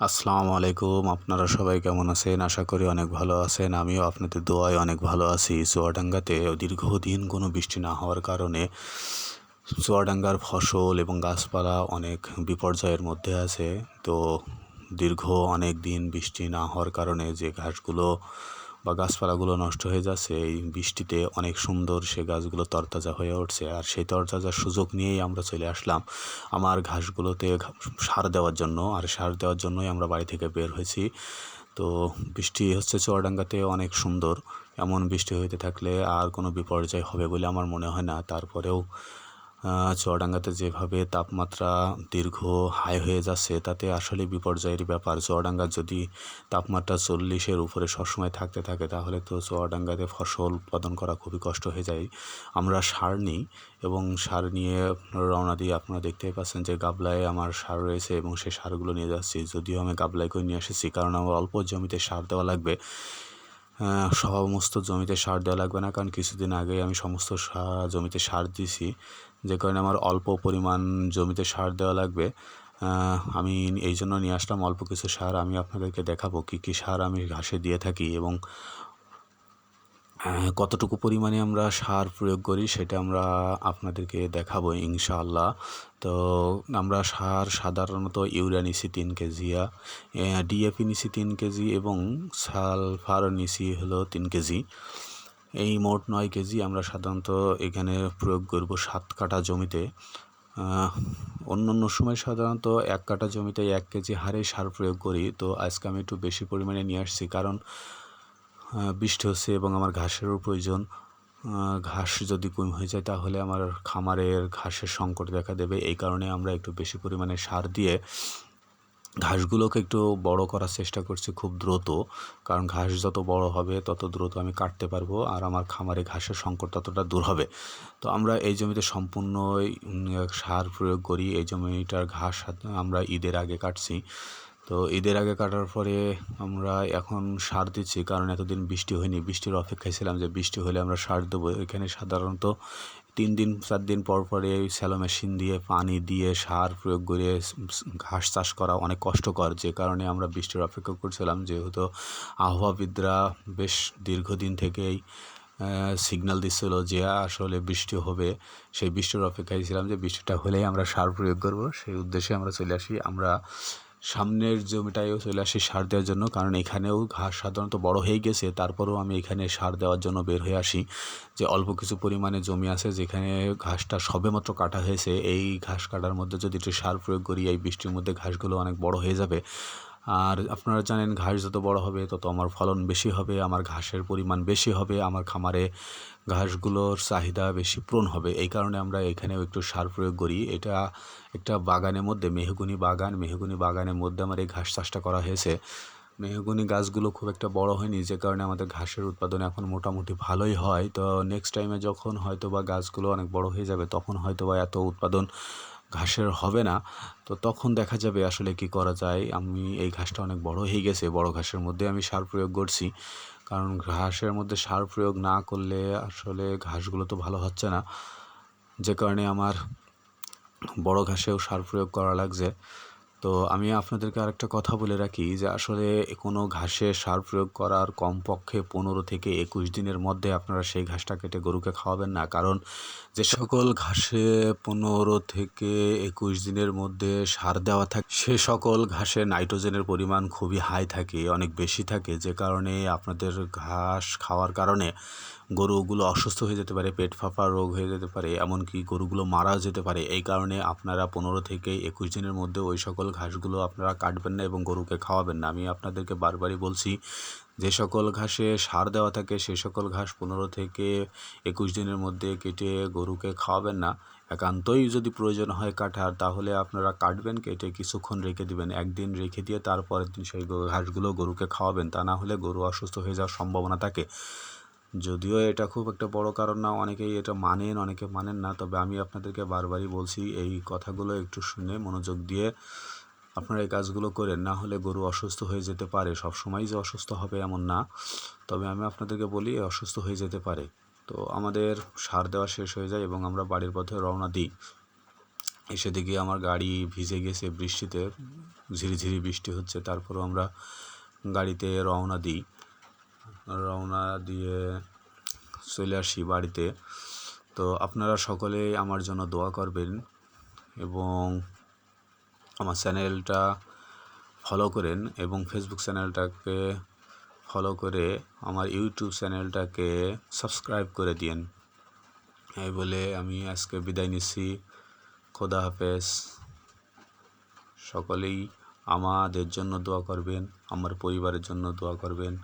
আসসালামু আলাইকুম। আপনারা সবাই কেমন আছেন? আশা করি অনেক ভালো আছেন। আমিও আপনাদের দোয়ায় অনেক ভালো আছি। চুয়াডাঙ্গাতে দীর্ঘদিন কোনো বৃষ্টি না হওয়ার কারণে চুয়াডাঙ্গার ফসল এবং গাছপালা অনেক বিপর্যয়ের মধ্যে আছে। তো দীর্ঘ অনেক দিন বৃষ্টি না হওয়ার কারণে যে ঘাসগুলো বা গাছপালাগুলো নষ্ট হয়ে যাচ্ছে, এই বৃষ্টিতে অনেক সুন্দর সে গাছগুলো তরতাজা হয়ে উঠছে। আর সেই তরতাজার সুযোগ নিয়েই আমরা চলে আসলাম আমার ঘাসগুলোতে সার দেওয়ার জন্য। আর সার দেওয়ার জন্যই আমরা বাড়ি থেকে বের হয়েছি। তো বৃষ্টি হচ্ছে চুয়াডাঙ্গাতে অনেক সুন্দর। এমন বৃষ্টি হইতে থাকলে আর কোনো বিপর্যয় হবে বলে আমার মনে হয় না। তারপরেও চুয়াডাঙ্গাতে যেভাবে তাপমাত্রা দীর্ঘ হাই হয়ে যাচ্ছে, তাতে আসলে বিপর্যয়ের ব্যাপার। চুয়াডাঙ্গার যদি তাপমাত্রা চল্লিশের উপরে সবসময় থাকতে থাকে, তাহলে তো চুয়াডাঙ্গাতে ফসল উৎপাদন করা খুবই কষ্ট হয়ে যায়। আমরা সার নিই এবং সার নিয়ে রওনা দিয়ে আপনারা দেখতেই পাচ্ছেন যে গাবলায় আমার সার রয়েছে এবং সেই সারগুলো নিয়ে যাচ্ছি। যদিও আমি গাবলায় করে নিয়ে এসেছি, কারণ আমার অল্প জমিতে সার দেওয়া লাগবে। সমস্ত জমিতে সার দেওয়া লাগবে না, কারণ কিছুদিন আগে আমি সমস্ত জমিতে সার দিছি যে কারণে আমার অল্প পরিমাণ জমিতে সার দেওয়া লাগবে। আমি এই জন্য নিয়ে আসলাম অল্প কিছু সার। আমি আপনাদেরকে দেখাবো কী কী সার আমি ঘাসে দিয়ে থাকি এবং কতটুকু পরিমাণে আমরা সার প্রয়োগ করি সেটা আমরা আপনাদেরকে দেখাবো ইনশাআল্লাহ। তো আমরা সার সাধারণত ইউরিয়া নিছি তিন কেজিয়া ডিএপি নিছি তিন কেজি এবং সালফার নিছি হলো তিন কেজি। এই মোট নয় কেজি আমরা সাধারণত এখানে প্রয়োগ করব সাত কাটা জমিতে। অন্য অন্য সময় সাধারণত এক কাটা জমিতে এক কেজি হারে সার প্রয়োগ করি। তো আজকে আমি একটু বেশি পরিমাণে নিয়ে আসছি কারণ বৃষ্টি হচ্ছে এবং আমার ঘাসেরও প্রয়োজন। ঘাস যদি কম হয়ে যায় তাহলে আমার খামারের ঘাসের সংকট দেখা দেবে। এই কারণে আমরা একটু বেশি পরিমাণে সার দিয়ে ঘাসগুলোকে একটু বড় করার চেষ্টা করছি খুব দ্রুত। কারণ ঘাস যত বড় হবে, তত দ্রুত আমি কাটতে পারব আর আমার খামারে ঘাসের সংকট ততটা দূর হবে। তো আমরা এই জমিতে সম্পূর্ণই সার প্রয়োগ করি। এই জমিটার ঘাস আমরা ঈদের আগে কাটছি। তো ঈদের আগে কাটার পরে আমরা এখন সার দিচ্ছি, কারণ এতদিন বৃষ্টি হয়নি। বৃষ্টির অপেক্ষায় ছিলাম যে বৃষ্টি হলে আমরা সার দেবো। এখানে সাধারণত তিন দিন, চার দিন পর পরে স্যালো মেশিন দিয়ে, পানি দিয়ে সার প্রয়োগ করে ঘাস চাষ করা অনেক কষ্টকর। যে কারণে আমরা বৃষ্টির অপেক্ষা করছিলাম, যেহেতু আবহাওয়াবিদরা বেশ দীর্ঘদিন থেকেই সিগন্যাল দিচ্ছিল যে আসলে বৃষ্টি হবে। সেই বৃষ্টির অপেক্ষায় ছিলাম যে বৃষ্টিটা হলেই আমরা সার প্রয়োগ করব। সেই উদ্দেশ্যে আমরা চলে আসি। আমরা সামনের জমিটায়ও চলে আসি সার দেওয়ার জন্য, কারণ এখানেও ঘাস সাধারণত বড় হয়ে গেছে। তারপরেও আমি এখানে সার দেওয়ার জন্য বের হয়ে আসি যে অল্প কিছু পরিমাণে জমি আছে যেখানে ঘাসটা সবেমাত্র কাটা হয়েছে। এই ঘাস কাটার মধ্যে যদি একটু সার প্রয়োগ করি, এই বৃষ্টির মধ্যে ঘাসগুলো অনেক বড় হয়ে যাবে। আর আপনারা জানেন ঘাস যত বড় হবে, তত আমার ফলন বেশি হবে, আমার ঘাসের পরিমাণ বেশি হবে, আমার খামারে ঘাসগুলোর চাহিদা বেশি পূরণ হবে। এই কারণে আমরা এখানেও একটু সার প্রয়োগ করি। এটা একটা বাগানের মধ্যে, মেহগুনি বাগান, মেহগুনি বাগানের মধ্যে আমার এই ঘাস চাষটা করা হয়েছে। মেহগুনি গাছগুলো খুব একটা বড় হয়নি, যে কারণে আমাদের ঘাসের উৎপাদন এখন মোটামুটি ভালোই হয়। তো নেক্সট টাইমে যখন হয়তো বা গাছগুলো অনেক বড় হয়ে যাবে, তখন হয়তো বা এত উৎপাদন ঘাসের হবে না। তো তখন দেখা যাবে আসলে কি করা যায়। আমি এই ঘাসটা অনেক বড় হয়ে গেছে, বড় ঘাসের মধ্যে আমি সার প্রয়োগ করছি। কারণ ঘাসের মধ্যে সার প্রয়োগ না করলে আসলে ঘাসগুলো তো ভালো হচ্ছে না। যে কারণে আমার বড় ঘাসেও সার প্রয়োগ করা লাগছে। তো আমি আপনাদেরকে আরেকটা কথা বলে রাখি যে আসলে কোনো ঘাসে সার প্রয়োগ করার কমপক্ষে পনেরো থেকে একুশ দিনের মধ্যে আপনারা সেই ঘাসটা কেটে গরুকে খাওয়াবেন না। কারণ যে সকল ঘাসে পনেরো থেকে একুশ দিনের মধ্যে সার দেওয়া থাকে, সে সকল ঘাসে নাইট্রোজেনের পরিমাণ খুবই হাই থাকে, অনেক বেশি থাকে। যে কারণে আপনাদের ঘাস খাওয়ার কারণে গরুগুলো অসুস্থ হয়ে যেতে পারে, পেট ফাঁপা রোগ হয়ে যেতে পারে, এমনকি গরুগুলো মারাও যেতে পারে। এই কারণে আপনারা পনেরো থেকে একুশ দিনের মধ্যে ওই সকল ঘাসগুলো আপনারা কাটবেন না এবং গরুকে খাওয়াবেন না। আমি আপনাদেরকে বারবারই বলছি, যে সকল ঘাসে সার দেওয়া থাকে, সে সকল ঘাস পনেরো থেকে একুশ দিনের মধ্যে কেটে গরুকে খাওয়াবেন না। একান্তই যদি প্রয়োজন হয় কাটার, তাহলে আপনারা কাটবেন, কেটে কিছুক্ষণ রেখে দিবেন। একদিন রেখে দিয়ে তারপরের দিন সেই ঘাসগুলো গরুকে খাওয়াবেন। তা না হলে গরু অসুস্থ হয়ে যাওয়ার সম্ভাবনা থাকে। যদিও এটা খুব একটা বড় কারণ না, অনেকেই এটা মানেন, অনেকে মানেন না, তবে আমি আপনাদেরকে বারবারই বলছি, এই কথাগুলো একটু শুনে মনোযোগ দিয়ে আপনারা এই কাজগুলো করেন, না হলে গরু অসুস্থ হয়ে যেতে পারে। সব সময় যে অসুস্থ হবে এমন না। তবে আমি আপনাদেরকে বলি অসুস্থ হয়ে যেতে পারে। তো আমাদের সার দেওয়া শেষ হয়ে যায় এবং আমরা বাড়ির পথে রওনা দিই। এসে দেখি আমার গাড়ি ভিজে গেছে, বৃষ্টিতে ঝিরিঝিরি বৃষ্টি হচ্ছে, তারপরও আমরা গাড়িতে রওনা দিই। রওনা দিয়ে চলে আসি বাড়িতে। তো আপনারা সকলে আমার জন্য দোয়া করবেন এবং আমার চ্যানেলটা ফলো করেন এবং ফেসবুক চ্যানেলটাকে ফলো করে আমার ইউটিউব চ্যানেলটাকে সাবস্ক্রাইব করে দিন এই বলে আমি আজকে বিদায় নিচ্ছি। খোদা হাফেজ। সকলেই আমাদের জন্য দোয়া করবেন, আমার পরিবারের জন্য দোয়া করবেন।